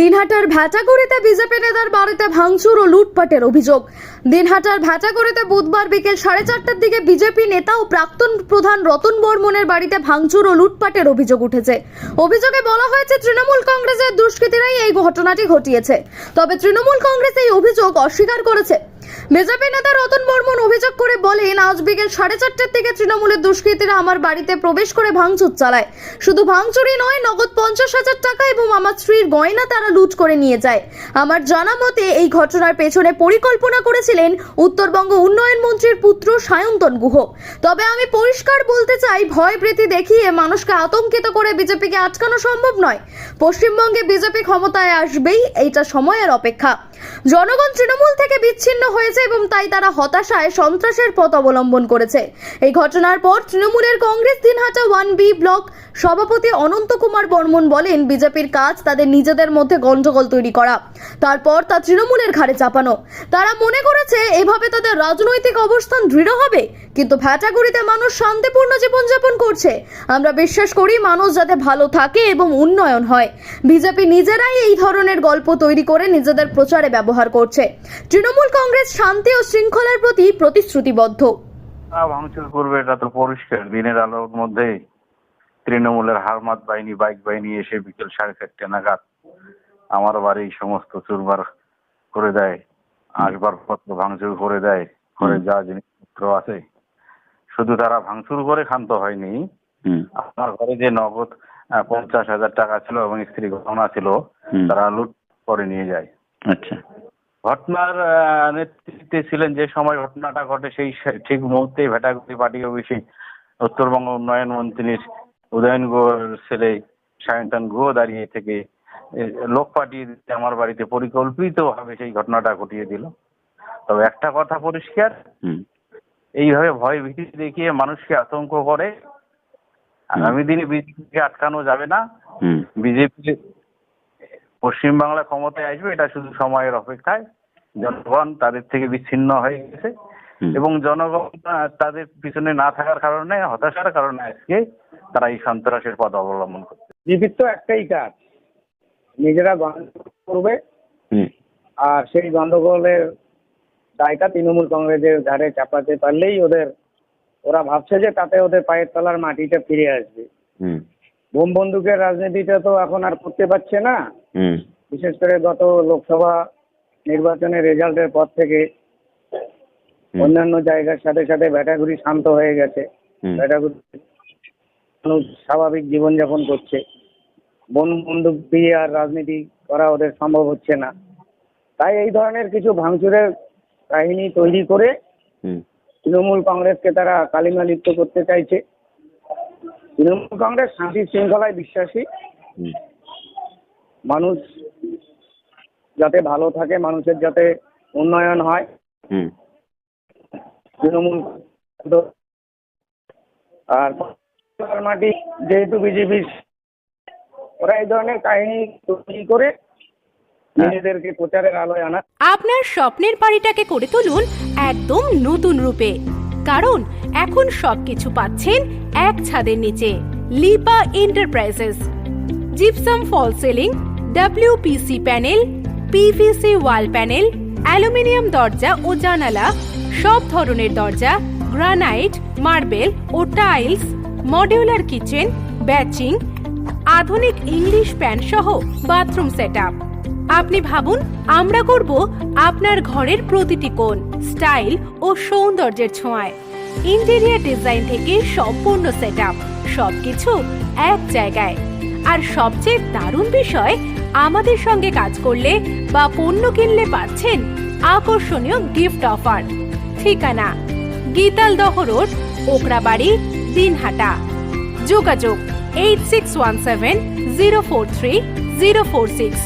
দিনহাটার ভ্যাটাগুড়িতে BJP নেতার বাড়িতে ভাঙচুর ও লুটপাটের অভিযোগ। দিনহাটার ভ্যাটাগুড়িতে বুধবার বিকেল সাড়ে চারটার দিকে বিজেপি নেতা ও প্রাক্তন প্রধান রতন বর্মনের বাড়িতে ভাঙচুর ও লুটপাটের অভিযোগ উঠেছে। অভিযোগে বলা হয়েছে, তৃণমূল কংগ্রেসের দুষ্কৃতীরাই এই ঘটনাটি ঘটিয়েছে। তবে তৃণমূল কংগ্রেস এই অভিযোগ অস্বীকার করেছে। বিজেপি নেতা রতন বর্মন অভিযোগ করে বলেন, আজ বিকেল সাড়ে চারটার থেকে তৃণমূলের দুষ্কৃতীরা আমার বাড়িতে প্রবেশ করে ভাঙচুর চালায়। শুধু ভাঙচুরই নয়, নগদ পঞ্চাশ হাজার টাকা এবং আমার স্ত্রীর গয়না তারা লুট করে নিয়ে যায়। আমার জানা মতে, এই ঘটনার পেছনে পরিকল্পনা করেছিলেন উত্তরবঙ্গ উন্নয়ন মন্ত্রীর পুত্র সায়ন্তন গুহ। তবে আমি পরিষ্কার বলতে চাই, ভয় প্রীতি দেখিয়ে মানুষকে আতঙ্কিত করে বিজেপিকে আটকানো সম্ভব নয়। পশ্চিমবঙ্গে বিজেপি ক্ষমতায় আসবেই, এইটা সময়ের অপেক্ষা। জনগণ তৃণমূল থেকে বিচ্ছিন্ন হয়েছে এবং তাই তারা হতাশায় সন্ত্রাসের পথ অবলম্বন করেছে। এই ঘটনার পর তৃণমূলের Congress Dinhata one B block সভাপতি অনন্ত কুমার বর্মন বলেন, বিজেপির কাজ তাদের নিজেদের মধ্যে গণ্ডগোল তৈরি করা। তারপর তা তৃণমূলের ঘাড়ে চাপানো। তারা মনে করেছে, এভাবে তাদের রাজনৈতিক অবস্থান দৃঢ় হবে? কিন্তু ভ্যাটাগুড়িতে মানুষ শান্তিপূর্ণ জীবনযাপন করছে। আমরা বিশ্বাস করি মানুষ যাতে ভালো থাকে এবং উন্নয়ন হয়। বিজেপি নিজেরাই এই ধরনের গল্প তৈরি করে নিজেদের প্রচারে ব্যবহার করছে। তৃণমূল কংগ্রেস শান্তি ও শৃঙ্খলার প্রতি প্রতিশ্রুতিবদ্ধ। ভাঙচুর করবে, এটা তো পরিষ্কার। দিনের আলোর মধ্যে তৃণমূলের হারমাত বাহিনী, বাইক বাহিনী এসে বিকেল সাড়ে চারটে নাগাদ আমার বাড়ি সমস্ত চুরবার করে দেয়। আসবাবপত্র ভাঙচুর করে দেয়। ঘরে যা জিনিসপত্র আছে শুধু তারা ভাঙচুর করে ক্ষান্ত হয়নি। আমার ঘরে যে নগদ পঞ্চাশ হাজার টাকা ছিল এবং স্ত্রী গহনা ছিল তারা লুট করে নিয়ে যায়। আচ্ছা। ঘটনার নেতৃত্বে ছিলেন যে সময় ঘটনাটা ঘটে সেই ঠিক মুহূর্তেই ভেটাগুড়ি পার্টি অফিসে উত্তরবঙ্গ উন্নয়ন মন্ত্রীর উদয়ন গুহর ছেলে সায়ন্তন গুহ দাঁড়িয়ে থেকে লোক পাঠিয়ে দিতে আমার বাড়িতে পরিকল্পিত পরিকল্পিতভাবে সেই ঘটনাটা ঘটিয়ে দিল। তবে একটা কথা পরিষ্কার এইভাবে ভয় ভীতি দেখিয়ে মানুষকে আতঙ্ক করে। আগামী দিনে বিজেপিকে আটকানো যাবে না। বিজেপি পশ্চিমবাংলা ক্ষমতায় আসবে এটা শুধু সময়ের অপেক্ষায়। জনগণ তাদের থেকে বিচ্ছিন্ন হয়ে গেছে। এবং জনগণ তাদের পিছনে না থাকার কারণে হতাশার কারণে আজকে তারা এই সন্ত্রাসের পথ অবলম্বন করছে। বিজেপির তো একটাই কাজ নিজেরা গন্ডগোল করবে। আর সেই গন্ডগোলের দায়টা তৃণমূল কংগ্রেসের ঘাড়ে চাপাতে পারলেই ওদের ওরা ভাবছে যে তাতে ওদের পায়ের তলার মাটিটা ফিরে আসবে। বোম বন্দুকের রাজনীতিটা তো এখন আর করতে পারছে না। বিশেষ করে গত লোকসভা নির্বাচনের রেজাল্টের পর থেকে অন্যান্য জায়গার সাথে সাথে ভ্যাটাগুড়ি শান্ত হয়ে গেছে। হুম। ভ্যাটাগুড়ি মানুষ স্বাভাবিক জীবনযাপন করছে। বন বন্দুক দিয়ে আর রাজনীতি করা ওদের সম্ভব হচ্ছে না। তাই এই ধরনের কিছু ভাঙচুরের কাহিনী তৈরি করে তৃণমূল কংগ্রেসকে তারা কালিমা লিপ্ত করতে চাইছে। তৃণমূল কংগ্রেস শান্তি শৃঙ্খলায় বিশ্বাসী। মানুষ যাতে ভালো থাকে মানুষের যাতে উন্নয়ন হয়। তৃণমূল আর মাটি যেহেতু বিজেপি ওরা এই ধরনের কাহিনী তৈরি করে নিজেদেরকে প্রচারের আলোয় আনা। আপনার স্বপ্নের বাড়িটাকে করে তুলুন একদম নতুন রূপে। কারণ এখন সবকিছু পাচ্ছেন এক ছাদের নিচে Lipa Enterprises gypsum fall ceiling WPC panel PVC wall panel aluminium দরজা ও জানালা সব ধরনের দরজা গ্রানাইট মার্বেল ও টাইলস মডিউলার কিচেন ব্যাচিং আধুনিক ইংলিশ প্যান সহ বাথরুম সেটআপ আপনি ভাবুন, আমরা করব আপনার ঘরের প্রতিটি কোণ, স্টাইল ও সৌন্দর্যের ছোঁয়ায়। ইন্টেরিয়ার ডিজাইন থেকে সম্পূর্ণ সেট আপ সবকিছু এক জায়গায়। আর সবচেয়ে দারুণ বিষয়, আমাদের সঙ্গে কাজ করলে বা পণ্য কিনলে পাচ্ছেন আকর্ষণীয় গিফট অফার। ঠিকানা, গীতালদহ রোড ওকরাবাড়ি দিনহাটা। যোগাযোগ, eight six one seven zero four three zero four six.